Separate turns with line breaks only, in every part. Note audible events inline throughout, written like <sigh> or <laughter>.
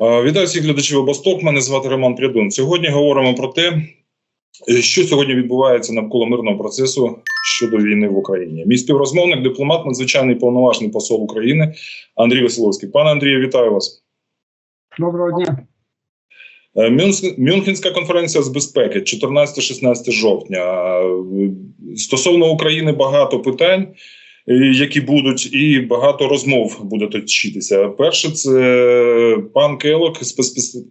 Вітаю всіх глядачів обосток. Мене звати Роман Прядун. Сьогодні говоримо про те, що сьогодні відбувається навколо мирного процесу щодо війни в Україні. Мій співрозмовник, дипломат, надзвичайний повноважний посол України Андрій Веселовський. Пане Андрію, вітаю вас.
Доброго дня.
Е, Мюнхенська конференція з безпеки 14-16 жовтня. Стосовно України багато питань які будуть, і багато розмов буде точитися. Перше, це пан Келок,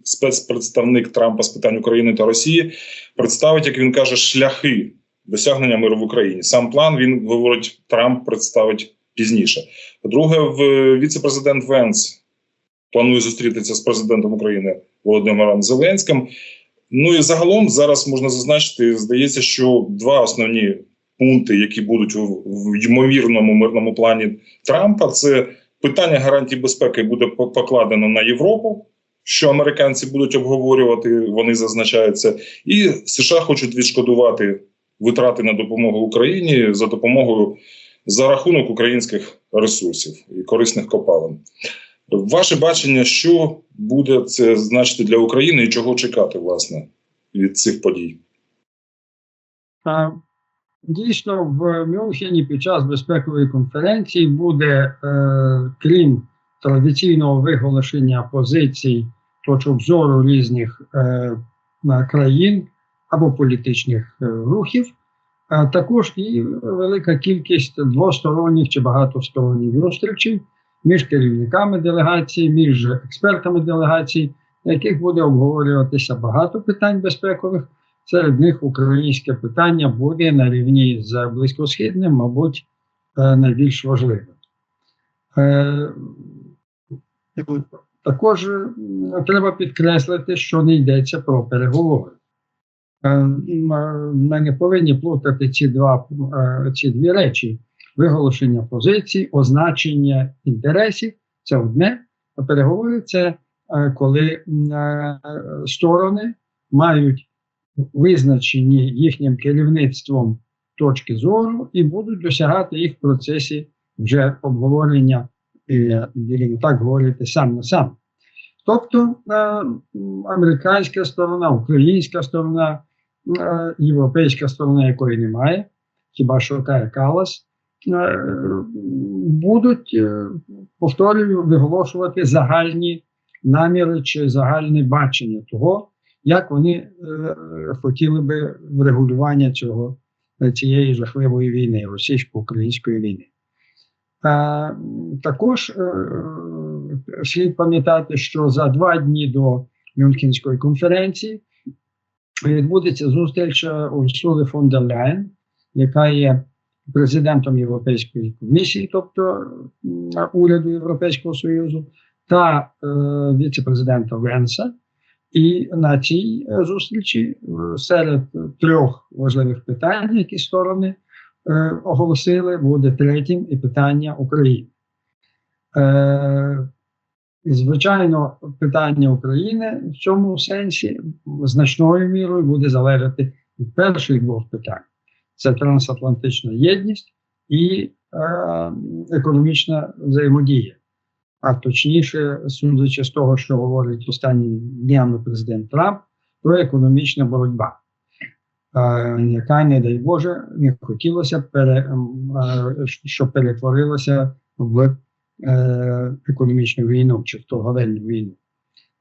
спецпредставник Трампа з питань України та Росії, представить, як він каже, шляхи досягнення миру в Україні. Сам план він говорить, Трамп представить пізніше. По-друге, віце-президент Венс планує зустрітися з президентом України Володимиром Зеленським. Ну і загалом зараз можна зазначити, здається, що два основні пункти, які будуть в ймовірному мирному плані Трампа, це питання гарантій безпеки буде покладено на Європу. Що американці будуть обговорювати, вони зазначаються, і США хочуть відшкодувати витрати на допомогу Україні за допомогою за рахунок українських ресурсів і корисних копалин. Ваше бачення, що буде це значити для України і чого чекати власне від цих подій?
Дійсно, в Мюнхені під час безпекової конференції буде, е, крім традиційного виголошення позицій точок зору різних е, країн або політичних е, рухів, а також і велика кількість двосторонніх чи багатосторонніх зустрічей між керівниками делегації, між експертами делегацій, на яких буде обговорюватися багато питань безпекових. Серед них українське питання буде на рівні з близькосхідним, мабуть, е, найбільш важливим. Е, також треба підкреслити, що не йдеться про переговори. Е, ми не повинні плутати ці два, ці дві речі: виголошення позицій, означення інтересів це одне, а переговори це коли сторони мають визначені їхнім керівництвом точки зору і будуть досягати їх в процесі вже обговорення, і, так говорити, сам на сам. Тобто е, американська сторона, українська сторона, е, європейська сторона, якої немає, хіба що Кая Калас, е, будуть, повторюю, виголошувати загальні наміри чи загальне бачення того, як вони е, хотіли би врегулювання цього е, цієї жахливої війни, російсько-української війни. А, Також е, слід пам'ятати, що за два дні до Мюнхенської конференції відбудеться зустріч Урсули фон дер Ляєн, яка є президентом Європейської комісії, тобто уряду Європейського Союзу, та е, віце-президента Венса. І на цій е, зустрічі е, серед трьох важливих питань, які сторони е, оголосили, буде третім і питання України. Е, Звичайно, питання України в цьому сенсі значною мірою буде залежати від перших двох питань: це трансатлантична єдність і е, економічна взаємодія а точніше, судячи з того, що говорить останні днями президент Трамп, про економічна боротьба, яка, не дай Боже, не хотілося пере, щоб перетворилася в е, економічну війну чи в торговельну війну.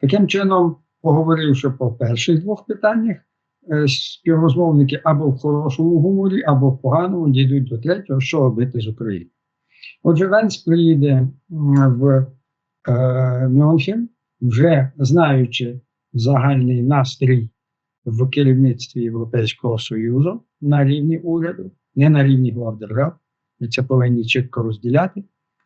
Таким чином, поговоривши по перших двох питаннях, е, співрозмовники або в хорошому гуморі, або в поганому дійдуть до третього, що робити з Україною. Отже, Венс приїде в е, Мюнхен, вже знаючи загальний настрій в керівництві Європейського Союзу на рівні уряду, не на рівні глав держав. Ми це повинні чітко розділяти,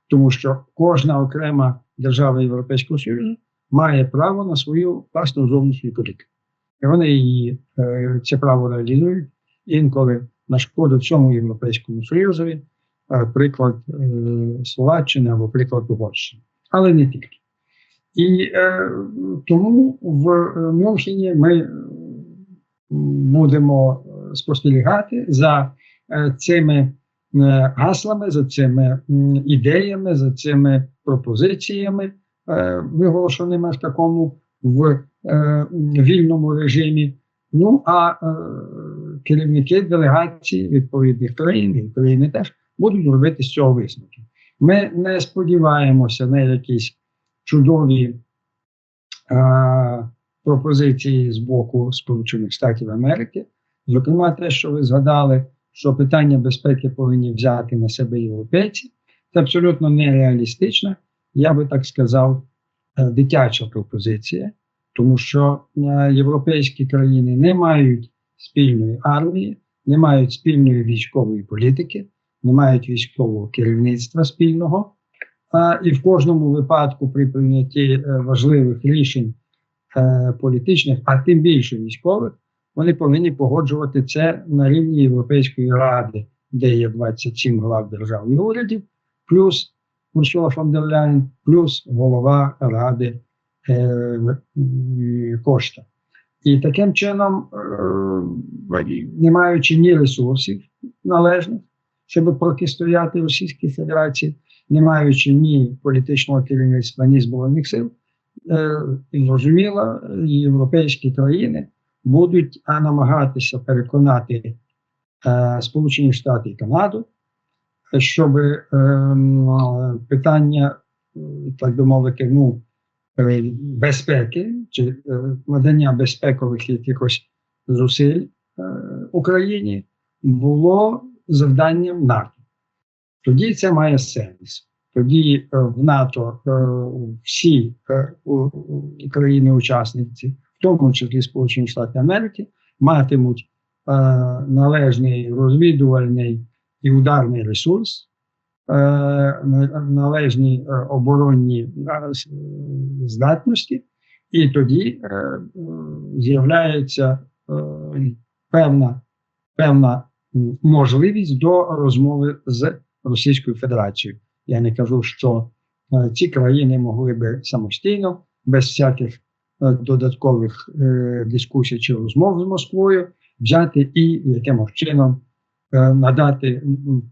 тому що кожна окрема держава Європейського Союзу має право на свою власну зовнішню політику. І вони її е, це право реалізують інколи на шкоду цьому європейському союзові. Е, приклад е, Словаччини або приклад Угорщини, але не тільки. І е, тому в Мюнхені ми будемо спостерігати за цими гаслами, за цими ідеями, за цими пропозиціями е, виголошеними в такому в е, вільному режимі. Ну а е, керівники делегацій відповідних країн і України теж будуть робити з цього висновки. Ми не сподіваємося на якісь чудові е, пропозиції з боку Сполучених Штатів Америки. Зокрема, те, що ви згадали, що питання безпеки повинні взяти на себе європейці, це абсолютно нереалістично. Я би так сказав, е, дитяча пропозиція, тому що е, європейські країни не мають спільної армії, не мають спільної військової політики, не мають військового керівництва спільного. А, і в кожному випадку при прийнятті е, важливих рішень е, політичних, а тим більше військових, вони повинні погоджувати це на рівні Європейської ради, де є 27 глав держав і урядів, плюс Урсула фон дер Ляєн, плюс голова ради е, Кошта. І таким чином, не маючи ні ресурсів належних, щоб протистояти Російській Федерації, не маючи ні політичного керівництва, ні збройних сил, е, і зрозуміло, європейські країни будуть намагатися переконати е, Сполучені Штати і Канаду, щоб е, питання, так би мовити, ну, безпеки чи надання безпекових якихось зусиль Україні було завданням НАТО. Тоді це має сенс. Тоді е, в НАТО е, всі е, країни-учасниці, в тому числі Сполучені Штати Америки, матимуть належний розвідувальний і ударний ресурс, належні оборонні здатності, і тоді з'являється певна, певна можливість до розмови з Російською Федерацією. Я не кажу, що е, ці країни могли би самостійно, без всяких е, додаткових е, дискусій чи розмов з Москвою, взяти і якимось чином надати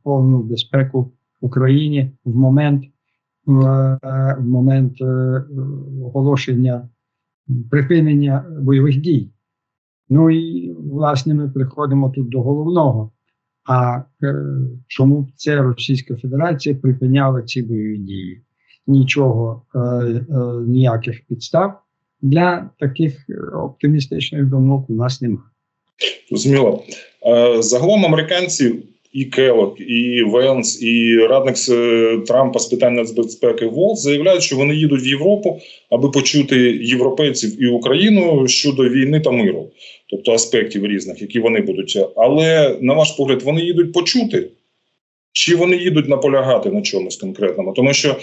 повну безпеку Україні в момент, в момент оголошення припинення бойових дій. Ну і власне ми приходимо тут до головного. А е, чому б це Російська Федерація припиняла ці бойові дії? Нічого, е, е, ніяких підстав для таких оптимістичних думок у нас немає.
Зрозуміло. Е, Загалом американці і Келок, і Венс, і радник е, Трампа з питань нацбезпеки Волц заявляють, що вони їдуть в Європу, аби почути європейців і Україну щодо війни та миру, тобто аспектів різних, які вони будуть. Але на ваш погляд, вони їдуть почути. Чи вони їдуть наполягати на чомусь конкретному? Тому що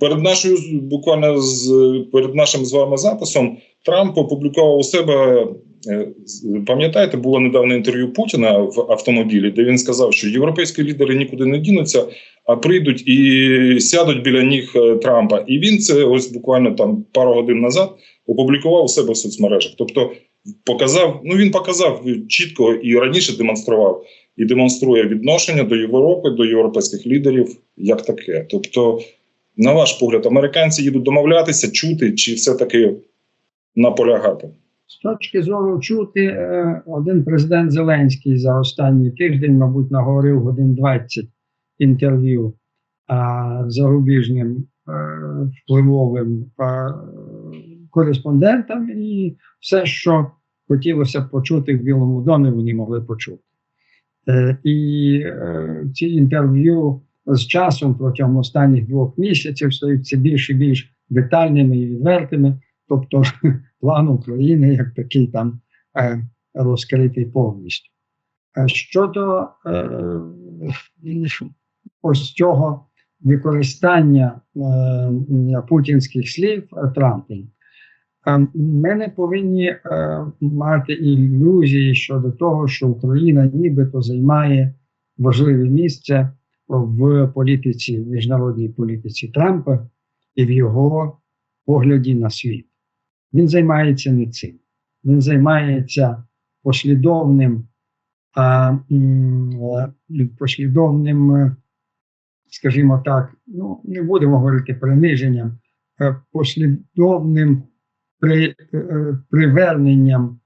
перед нашою буквально з перед нашим з вами записом Трамп опублікував у себе Е, Пам'ятаєте, було недавно інтерв'ю Путіна в автомобілі, де він сказав, що європейські лідери нікуди не дінуться, а прийдуть і сядуть біля ніг е, Трампа. І він це ось буквально там пару годин назад опублікував у себе в соцмережах. Тобто показав, ну він показав чітко і раніше демонстрував і демонструє відношення до Європи, до європейських лідерів як таке. Тобто, на ваш погляд, американці їдуть домовлятися, чути чи все таки наполягати?
З точки зору чути, е, один президент Зеленський за останній тиждень, мабуть, наговорив годин 20 інтерв'ю зарубіжним е, впливовим е, кореспондентам, і все, що хотілося почути в Білому домі, вони могли почути. Е, І е, ці інтерв'ю з часом протягом останніх двох місяців стають все більш і більш детальними і відвертими. Тобто <laughs> план України як такий там е, розкритий повністю. Щодо ось цього використання путінських слів Трампом, ми не повинні е, мати ілюзії щодо того, що Україна нібито займає важливе місце в політиці, в міжнародній політиці Трампа і в його погляді на світ. Він займається не цим. Він займається послідовним, е, послідовним, е, скажімо так, ну не будемо говорити приниженням, е, послідовним при, е, приверненням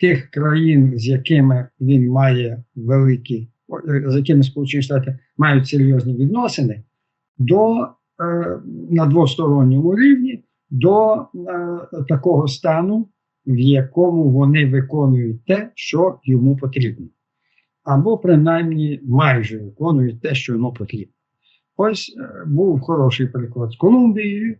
тих країн, з якими він має великі, е, з якими Сполучені Штати мають серйозні відносини, до е, на двосторонньому рівні до такого стану, в якому вони виконують те, що йому потрібно, або принаймні майже виконують те, що йому потрібно. Ось був хороший приклад з Колумбією.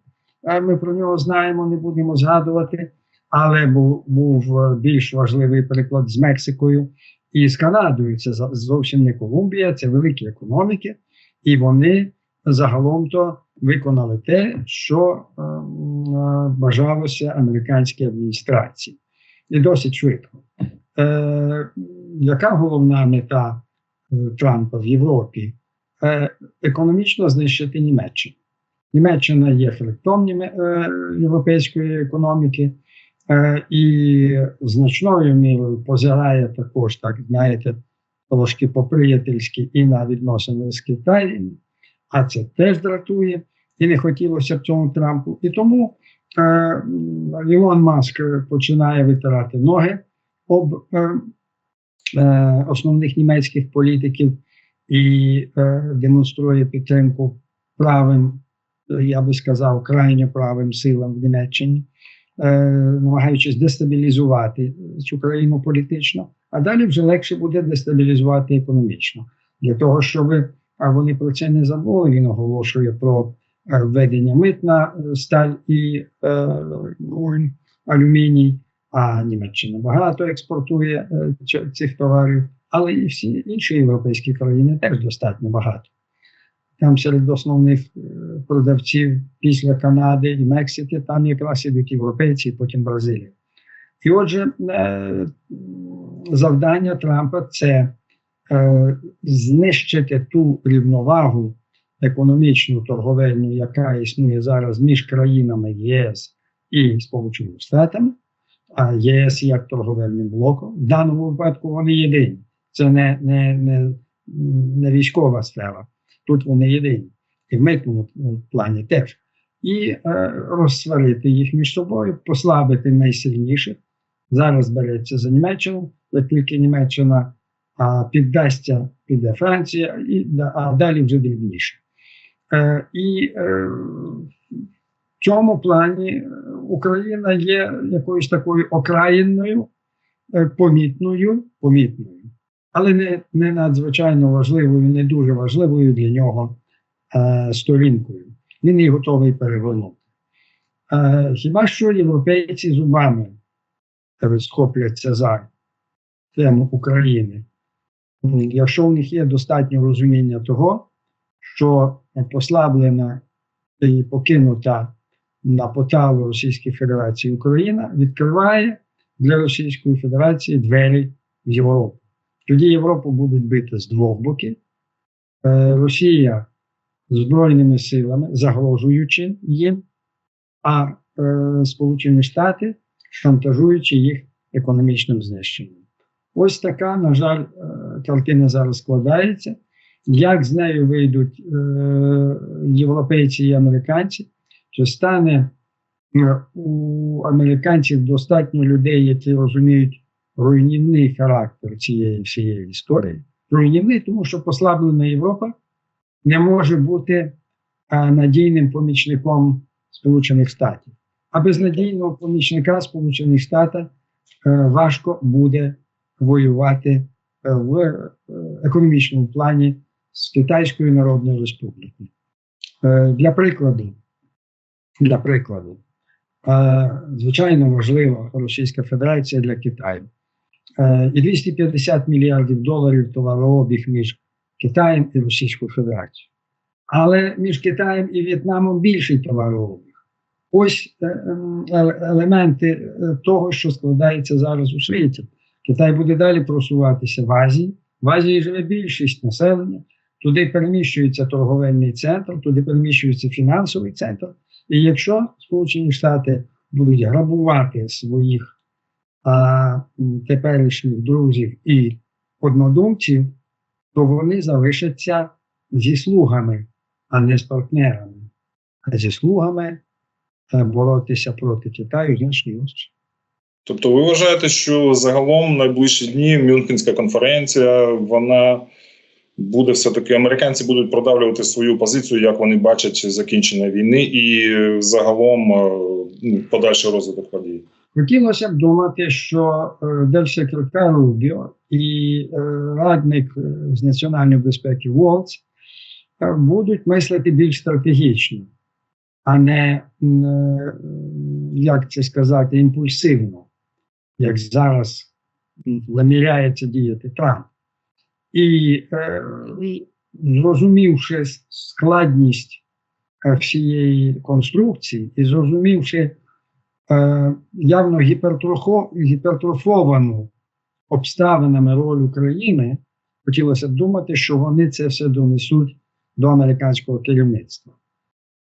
Ми про нього знаємо, не будемо згадувати. Але був, був е, більш важливий приклад з Мексикою і з Канадою. Це зовсім не Колумбія, це великі економіки, і вони загалом то виконали те, що е, е, бажалося американській адміністрації, і досить швидко. Е, яка головна мета е, Трампа в Європі? Е, економічно знищити Німеччину. Німеччина є хребтом е, європейської економіки. Е, і значною мірою позирає також, так знаєте, трошки по-приятельськи і на відносини з Китаєм, а це теж дратує, і не хотілося б цьому Трампу. І тому е, Ілон Маск починає витирати ноги об основних німецьких політиків і демонструє підтримку правим, я би сказав, крайньо правим силам в Німеччині е, намагаючись дестабілізувати цю країну політично, а далі вже легше буде дестабілізувати економічно. Для того, щоб а вони про це не забули, він оголошує про введення мит на сталь і е, алюміній, а Німеччина багато експортує е, цих товарів, але і всі інші європейські країни теж достатньо багато. Там серед основних е, продавців після Канади і Мексики, там якраз ідуть європейці, потім Бразилія. І отже, е, завдання Трампа це е, знищити ту рівновагу економічну торговельну, яка існує зараз між країнами ЄС і Сполученими Штатами, а ЄС як торговельним блоком. В даному випадку вони єдині. Це не, не, не, не військова сфера. Тут вони єдині. І в митному плані теж. І е, розсварити їх між собою, послабити найсильніших. Зараз береться за Німеччину, як тільки Німеччина а, піддасться, піде Франція, і, а далі вже дрібніше. Е, і е, в цьому плані е, Україна є якоюсь такою окраїнною, е, помітною, помітною, але не, не надзвичайно важливою, не дуже важливою для нього е, сторінкою. Він її готовий перевернути. Е, хіба що європейці зубами схопляться за тему України? Якщо у них є достатньо розуміння того, що послаблена і покинута на поталу Російської Федерації Україна відкриває для Російської Федерації двері в Європу. Тоді Європу будуть бити з двох боків. Е, Росія збройними силами, загрожуючи їм, а е, Сполучені Штати шантажуючи їх економічним знищенням. Ось така, на жаль, е, картина зараз складається. Як з нею вийдуть європейці і американці, чи стане у американців достатньо людей, які розуміють руйнівний характер цієї всієї історії? Руйнівний, тому що послаблена Європа не може бути а, надійним помічником Сполучених Штатів. А без надійного помічника Сполучених Штатів е, важко буде воювати е, в е, економічному плані з Китайською Народною Республікою. Е, для прикладу, для прикладу, е, звичайно важлива Російська Федерація для Китаю. Е, і 250 мільярдів доларів товарообіг між Китаєм і Російською Федерацією. Але між Китаєм і В'єтнамом більший товарообіг. Ось е, е, елементи е, того, що складається зараз у світі. Китай буде далі просуватися в Азії. В Азії живе більшість населення. Туди переміщується торговельний центр, туди переміщується фінансовий центр. І якщо Сполучені Штати будуть грабувати своїх а, теперішніх друзів і однодумців, то вони залишаться зі слугами, а не з партнерами. А зі слугами боротися проти Китаю значно важче.
Тобто, ви вважаєте, що загалом найближчі дні Мюнхенська конференція, вона буде все-таки американці будуть продавлювати свою позицію, як вони бачать закінчення війни, і загалом е, ну, подальший розвиток подій.
Хотілося б думати, що е, держсекретар Рубіо і е, радник е, з національної безпеки Волц будуть мислити більш стратегічно, а не, як це сказати, імпульсивно, як зараз наміряється діяти Трамп. І зрозумівши складність всієї конструкції і зрозумівши явно гіпертрофовану обставинами роль України, хотілося б думати, що вони це все донесуть до американського керівництва.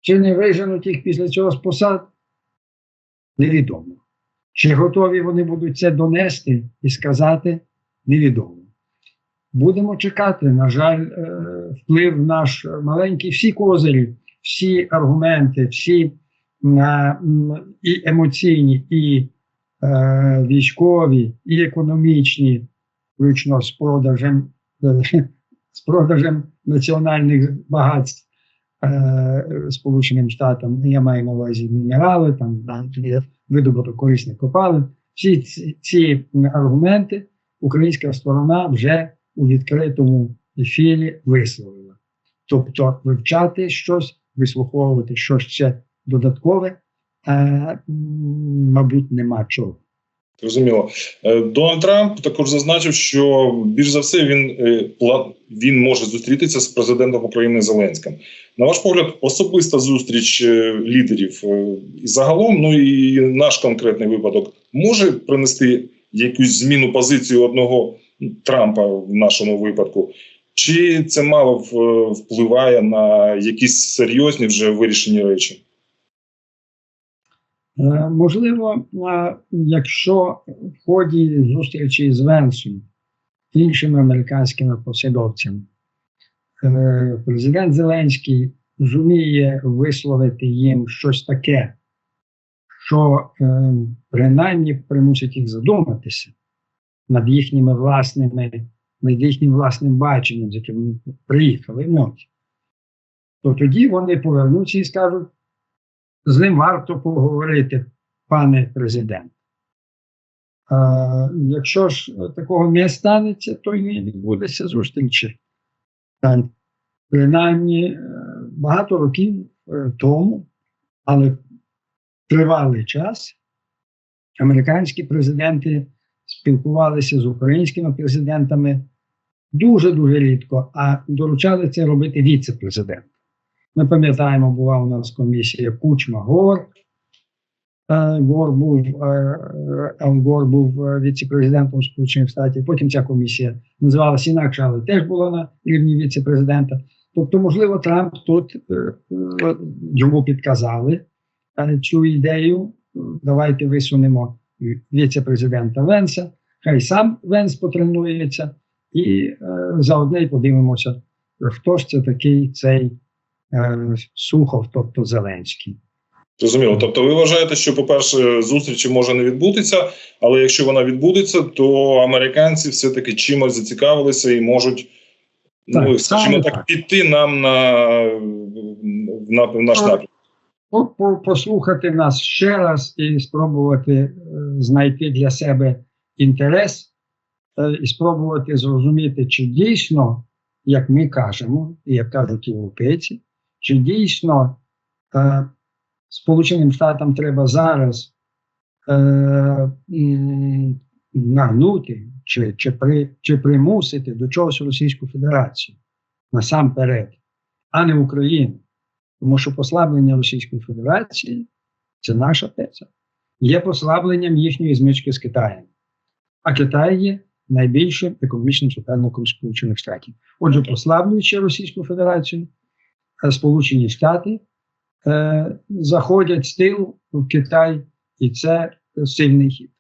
Чи не виженуть їх після цього з посад? Невідомо. Чи готові вони будуть це донести і сказати? Невідомо. Будемо чекати. На жаль, е, вплив наш маленький, всі козирі, всі аргументи, всі на і емоційні, і е, військові, і економічні, включно з продажем, е, з продажем національних багатств е, Сполученим Штатам. Я маю на увазі мінерали, там видобуток корисних копалин. Всі ці, ці аргументи українська сторона вже у відкритому ефірі висловила. Тобто вивчати щось, вислуховувати щось ще додаткове, е, мабуть, нема чого.
Зрозуміло. Е, Дональд Трамп також зазначив, що більш за все він е, він може зустрітися з президентом України Зеленським. На ваш погляд, особиста зустріч е, лідерів і загалом, ну і наш конкретний випадок може принести якусь зміну позиції одного Трампа в нашому випадку, чи це мало впливає на якісь серйозні вже вирішені речі?
Е, Можливо, е, якщо в ході зустрічі з Венсом, іншими американськими посадовцями, е, президент Зеленський зуміє висловити їм щось таке, що принаймні примусить їх задуматися над їхніми власними, над їхнім власним баченням, з яким вони приїхали Мьонхен, то тоді вони повернуться і скажуть, з ним варто поговорити, пане президент. А, якщо ж такого не станеться, то й не відбудеться зустрічі. Принаймні е, багато років е, тому, але тривалий час, американські президенти спілкувалися з українськими президентами дуже-дуже рідко, а доручали це робити віце-президент. Ми пам'ятаємо, була у нас комісія Кучма Гор. Гор був е, е, Гор був е, віце-президентом Сполучених Штатів. Потім ця комісія називалася інакше, але теж була на рівні віце-президента. Тобто, можливо, Трамп тут йому підказали цю ідею. Давайте висунемо віце-президента Венса. Хай сам Венс потренується, і заодно й подивимося, хто ж це такий цей Сухов, тобто Зеленський.
Зрозуміло. Тобто, ви вважаєте, що, по-перше, зустрічі може не відбутися, але якщо вона відбудеться, то американці все-таки чимось зацікавилися і можуть,
Так,
ну скажімо так,
так.
піти нам на, на, в наш напрямок.
По- по- Послухати нас ще раз і спробувати е, знайти для себе інтерес, е, і спробувати зрозуміти, чи дійсно, як ми кажемо, і як кажуть європейці, чи дійсно е, Сполученим Штатам треба зараз е, нагнути чи, чи, при, чи примусити до чогось Російську Федерацію насамперед, а не Україну. Тому що послаблення Російської Федерації це наша теза, є послабленням їхньої змички з Китаєм. А Китай є найбільшим економічним суперником Сполучених Штатів. Отже, послаблюючи Російську Федерацію, Сполучені Штати е, заходять з тилу в Китай, і це сильний хід.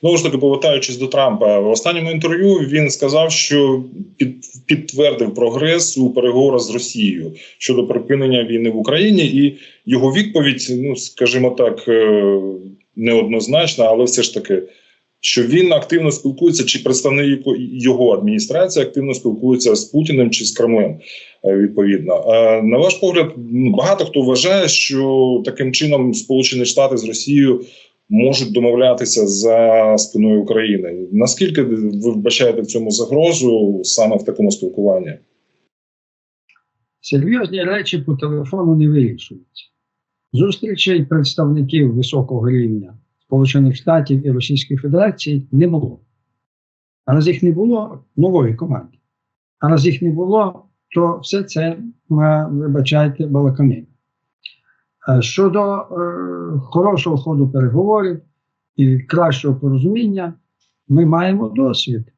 Знову ж таки, повертаючись до Трампа, в останньому інтерв'ю він сказав, що під, підтвердив прогрес у переговорах з Росією щодо припинення війни в Україні, і його відповідь, ну скажімо так, е, неоднозначна, але все ж таки, що він активно спілкується, чи представник його адміністрації активно спілкується з Путіним чи з Кремлем. е, Відповідно, Е, на ваш погляд, ну, багато хто вважає, що таким чином Сполучені Штати з Росією можуть домовлятися за спиною України. Наскільки ви вбачаєте в цьому загрозу саме в такому спілкуванні?
Серйозні речі по телефону не вирішуються. Зустрічей представників високого рівня Сполучених Штатів і Російської Федерації не було. А раз їх не було нової команди. А раз їх не було, то все це, е, вибачайте, балаканина. Е, Щодо е, хорошого ходу переговорів і кращого порозуміння, ми маємо досвід.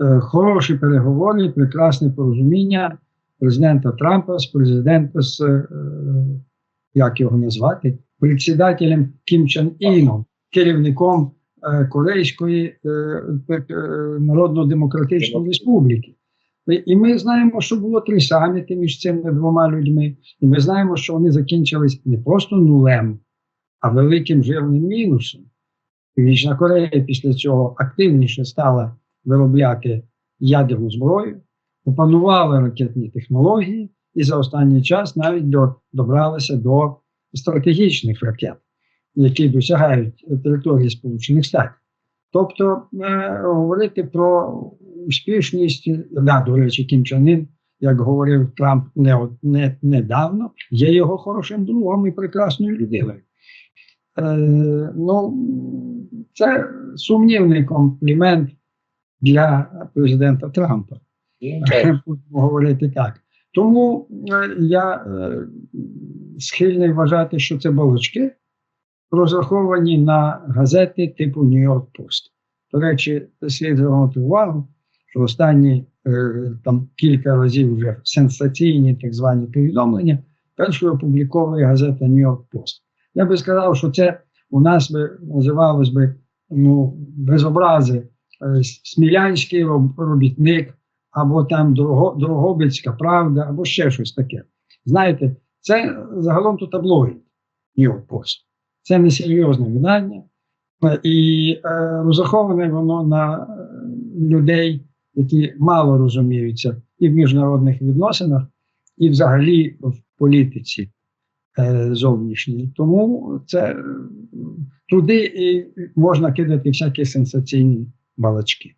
Е, хороші переговори, прекрасне порозуміння президента Трампа з президентом, з, е, як його назвати, председателем Кім Чен Іном, керівником е, Корейської е, е, Народно-Демократичної Республіки. І- І ми знаємо, що було три саміти між цими двома людьми, і ми знаємо, що вони закінчились не просто нулем, а великим жирним мінусом. Північна Корея після цього активніше стала виробляти ядерну зброю, опанувала ракетні технології і за останній час навіть до, добралася до стратегічних ракет, які досягають території Сполучених Штатів. Тобто е, говорити про успішність, да, до речі, Кім Чен Ін, як говорив Трамп не, не, недавно, є його хорошим другом і прекрасною людиною. Е, ну, це сумнівний комплімент для президента Трампа. Будемо говорити так. Тому е, я е, схильний вважати, що це балачки, розраховані на газети типу Нью-Йорк Пост. До речі, слід звернути увагу, що останні е, там кілька разів вже сенсаційні так звані повідомлення першою опубліковує газета Нью-Йорк Пост. Я би сказав, що це у нас би називалось би ну, безобрази е, Смілянський робітник, або там Дорого, Дорогобицька правда, або ще щось таке. Знаєте, це загалом то таблоїд Нью-Йорк Пост. Це не серйозне видання, і е, розраховане воно на е, людей, які мало розуміються і в міжнародних відносинах, і взагалі в політиці е, зовнішній. Тому це е, туди і можна кидати всякі сенсаційні балачки.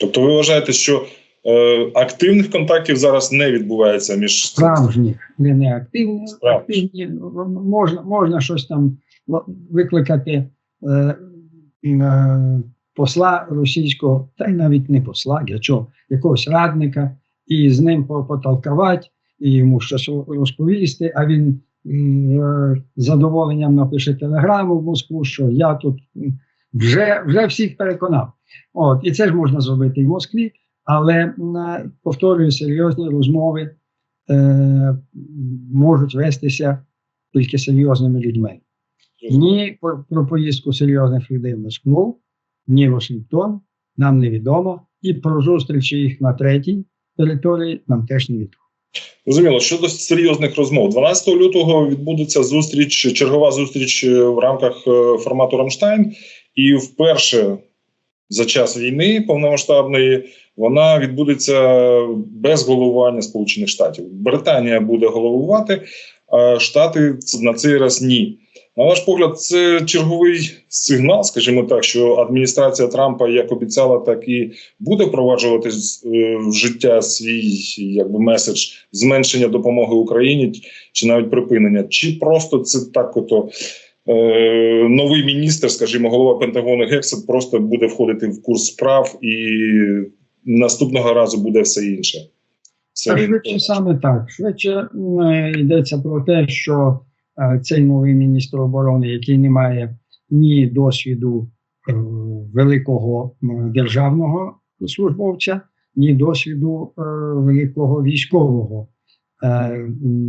Тобто, ви вважаєте, що е, активних контактів зараз не відбувається між
справжніх, не неактивні,
Справді.
активні, можна, можна щось там викликати е, посла російського, та й навіть не посла, для чого, якогось радника, і з ним по- потолкувати, і йому щось розповісти, а він е, з задоволенням напише телеграму в Москву, що я тут вже, вже всіх переконав. От, і це ж можна зробити і в Москві, але повторюю, серйозні розмови е, можуть вестися тільки серйозними людьми. Ні про, поїздку серйозних людей в Москву, ні Вашингтон нам невідомо, і про зустрічі їх на третій території нам теж не відомо.
Зрозуміло, щодо серйозних розмов, 12 лютого відбудеться зустріч, чергова зустріч е, в рамках е, формату Рамштайн, і вперше за час війни повномасштабної вона відбудеться без головування Сполучених Штатів. Британія буде головувати, а Штати на цей раз ні. На ваш погляд, це черговий сигнал, скажімо так, що адміністрація Трампа як обіцяла, так і буде впроваджувати е, в життя свій якби меседж зменшення допомоги Україні чи навіть припинення, чи просто це так, ото е, новий міністр, скажімо, голова Пентагону Гексет просто буде входити в курс справ і наступного разу буде все інше.
Швидше саме так. Швидше е, йдеться про те, що цей новий міністр оборони, який не має ні досвіду е, великого державного службовця, ні досвіду е, великого військового е,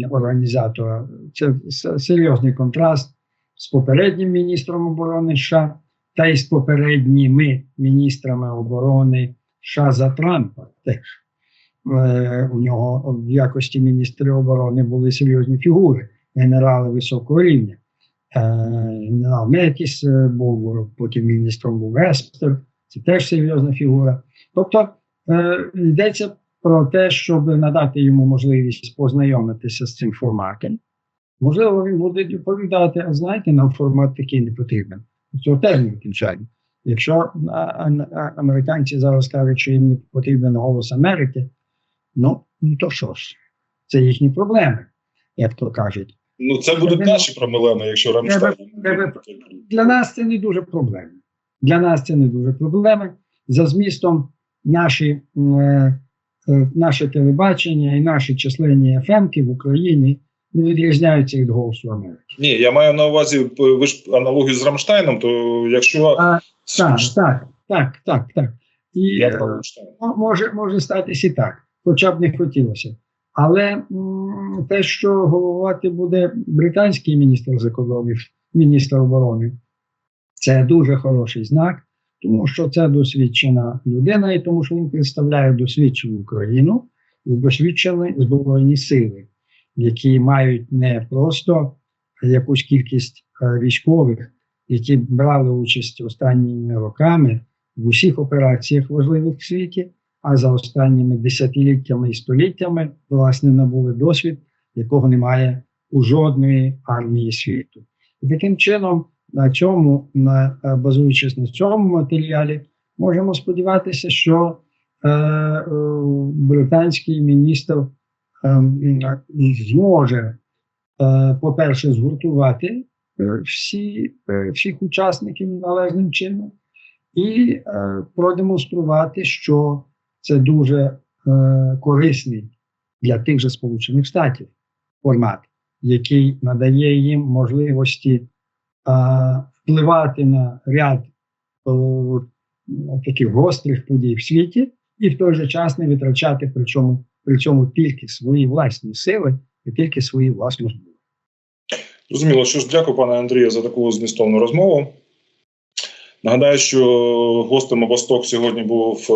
організатора. Це серйозний контраст з попереднім міністром оборони США та й з попередніми міністрами оборони США за Трампа теж. У нього в якості міністра оборони були серйозні фігури, генерали високого рівня. Е, генерал Метіс е, був потім міністром був Еспер, це теж серйозна фігура. Тобто е, йдеться про те, щоб надати йому можливість познайомитися з цим форматом. Можливо, він буде відповідати, а знаєте, нам формат такий не потрібен. Цього теж не виключаємо. Якщо американці зараз кажуть, що їм потрібен голос Америки, ну, ну то що ж, це їхні проблеми, як то кажуть.
Ну, це будуть
Треба-
наші проблеми, якщо Рамштайн.
Для нас це не дуже проблема. Для нас це не дуже проблема. За змістом наші, е, е, наше телебачення і наші численні ФМки в Україні не відрізняються від голосу Америки.
Ні, я маю на увазі, ви ж аналогію з Рамштайном, то якщо
А, так, так, так, так, так. І
я
е,
Рамштайн.
Може, може статися і так, хоча б не хотілося. Але те, що головувати буде британський міністр закордонних, міністр оборони, це дуже хороший знак, тому що це досвідчена людина, і тому що він представляє досвідчену Україну і досвідчені збройні сили, які мають не просто якусь кількість е, військових, які брали участь останніми роками в усіх операціях важливих в світі, а за останніми десятиліттями і століттями власне набули досвід, якого немає у жодної армії світу. І таким чином, на цьому, на, е, базуючись на цьому матеріалі, можемо сподіватися, що е, е, британський міністр е, зможе, е, по-перше, згуртувати е, всі, е, всіх учасників належним чином і продемонструвати, що це дуже е, корисний для тих же Сполучених Штатів формат, який надає їм можливості е, впливати на ряд е, таких гострих подій в світі, і в той же час не витрачати при цьому, при цьому тільки свої власні сили і тільки свої власну зброю.
Зрозуміло, що ж, дякую, пане Андрію, за таку змістовну розмову. Нагадаю, що гостем Восток сьогодні був е,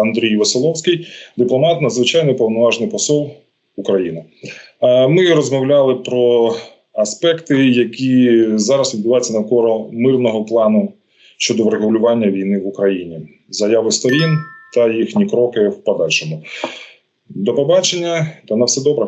Андрій Веселовський, дипломат, надзвичайний повноважний посол України. Е, Ми розмовляли про аспекти, які зараз відбуваються навколо мирного плану щодо врегулювання війни в Україні, заяви сторін та їхні кроки в подальшому. До побачення та на все добре.